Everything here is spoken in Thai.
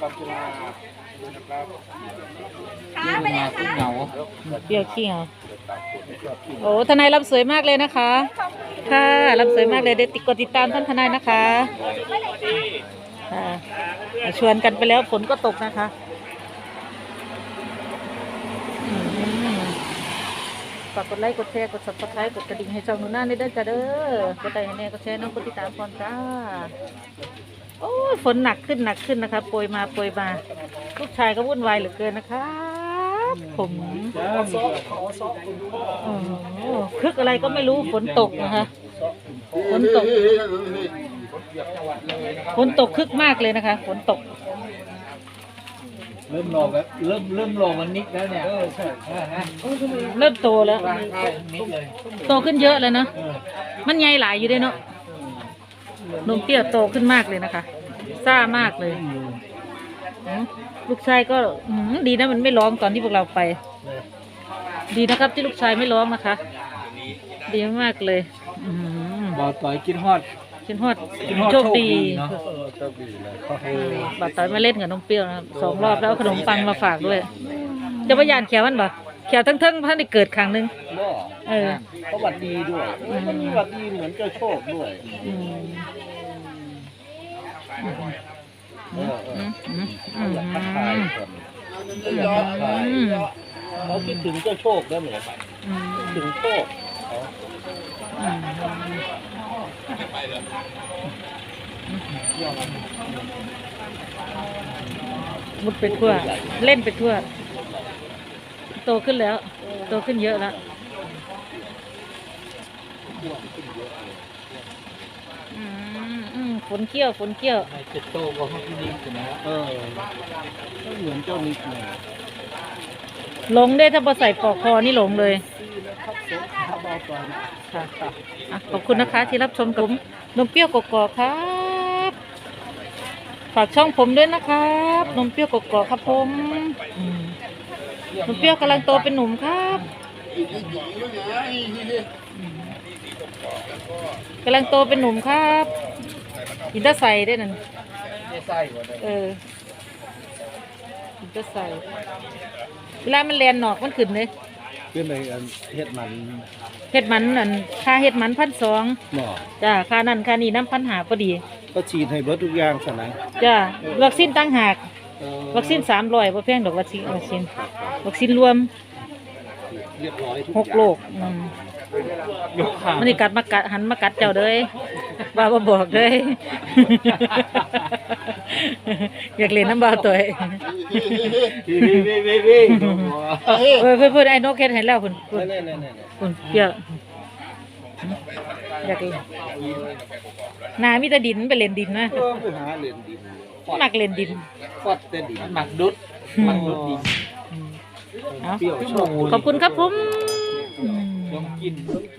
เรื่องมาขึ้นเหงาเปรี้ยวขี้เหงาโอ้ทนายรับสวยมากเลยนะคะ ค่ะรับสวยมากเลยเดี๋ยวติดกดติดตามท่านทนายนะคะค่ะชวนกันไปแล้วฝนก็ตกนะคะอืมฝากกดไลค์กดแชร์กด subscribe กดกระดิ่งให้ช่องหนูหน้าได้ด้วยจ้าเด้อกดไลค์ให้แน่กดแชร์น้องกดติดตามก่อนจ้า โอ้ยฝนหนักขึ้นหนักขึ้นนะคะโปรยมาโปรยมาลูกชายก็วุ่นวายเหลือเกินนะครับผมโอ้โหคึกอะไรก็ไม่รู้ฝนตกนะคะฝนตกฝนตกคึกมากเลยนะคะฝนตก เริ่มลงแล้วเริ่มเริ่มลงมันนิดแล้วเนี่ยเออใช่ฮะเริ่มโตแล้ววางข้าวนิดเลยโตขึ้นเยอะแล้วเนาะเออมันใหญ่หลายอยู่ด้วยเนาะ นมเปรี้ยวโตขึ้นมากเลยนะคะ ซ่ามากเลยอืมลูกชายก็อืมดีนะมันไม่ร้องตอนที่พวกเราไป ดีนะครับที่ลูกชายไม่ร้องนะคะ ดีมากเลยอืมบอกต่อยกินฮอดฉันฮอดกินฮอดโชคดีเนาะเออบาดต่อยมาเล่นกับนมเปรี้ยวนะครับสองรอบแล้วเอาขนมปังมาฝากด้วย จะพยานแขวมันบ่ แขวทั้งๆพันได้เกิดครั้งหนึงบ่เออ เขาหวัดดีด้วยอืมมันมีหวัดดีเหมือนเจ้าโชคด้วยอืมเออเออือมอืมอืมอยากทักทายคนอยากทักทายเขาคิดถึงเจ้าโชคได้ไหมอืมคิดถึงโชคเขาอืมมุดไปทั่ว เล่นไปทั่ว โตขึ้นแล้ว โตขึ้นเยอะแล้วอืมอืมฝนเกี้ยวฝนเกี้ยวในเจ็ดโตกว่าห้องที่นี่นะเออก็เหมือนเจ้านิดเลยหลงได้ถ้าพอใส่ปลอกคอนี่หลงเลยครับสมข้าวเบาก่อนค่ะอะขอบคุณนะคะที่รับชมกับผมนมเปรี้ยวกกอกครับ ฝากช่องผมด้วยนะครับ นมเปรี้ยวกกอกครับผม อืมนมเปรี้ยวกำลังโตเป็นหนุ่มครับอืมกำลังโตเป็นหนุ่มครับอินเตอร์ใส่ได้นั่นไม่ใส่หมดเลยเอออินเตอร์ใส่เวลามันแลนหนอกมันขึ้นเลยขึ้นในอันเฮ็ดมันเฮ็ดมันอันค่าเฮ็ดมันพันสองหมอจ้าค่านั่นค่านี่น้ำพันหาพอดี ก็ฉีดให้เบิดทุกอย่างสนะจ้าวัคซีนตั้งหากเออ วัคซีนสามร้อยพอแพงดอกวัคซีนวัคซีนวัคซีนรวมเรียบร้อยทุกหกอย่างโลกอืมยกขามันนี่กัดมากัดหันมากัดเจ้าเลยว่าบ่บอกเลย อยากเล่นน้ำบาวตัวเองวีวีวีวีวีเพื่อนเพื่อนเพื่อนไอ้นกเฮ็ดให้แล้วเพิ่นเพิ่นนี่นี่นี่เพิ่นเยอะอยากเล่นหนามีแต่ดินไปเล่นดินนะก็ไปหาเหรียญดิน มักเล่นดิน ฟอดแต่ดินหมักดุดหมักดุดดีอืมเอาเปรี้ยวโชคขอบคุณครับผมลองกิน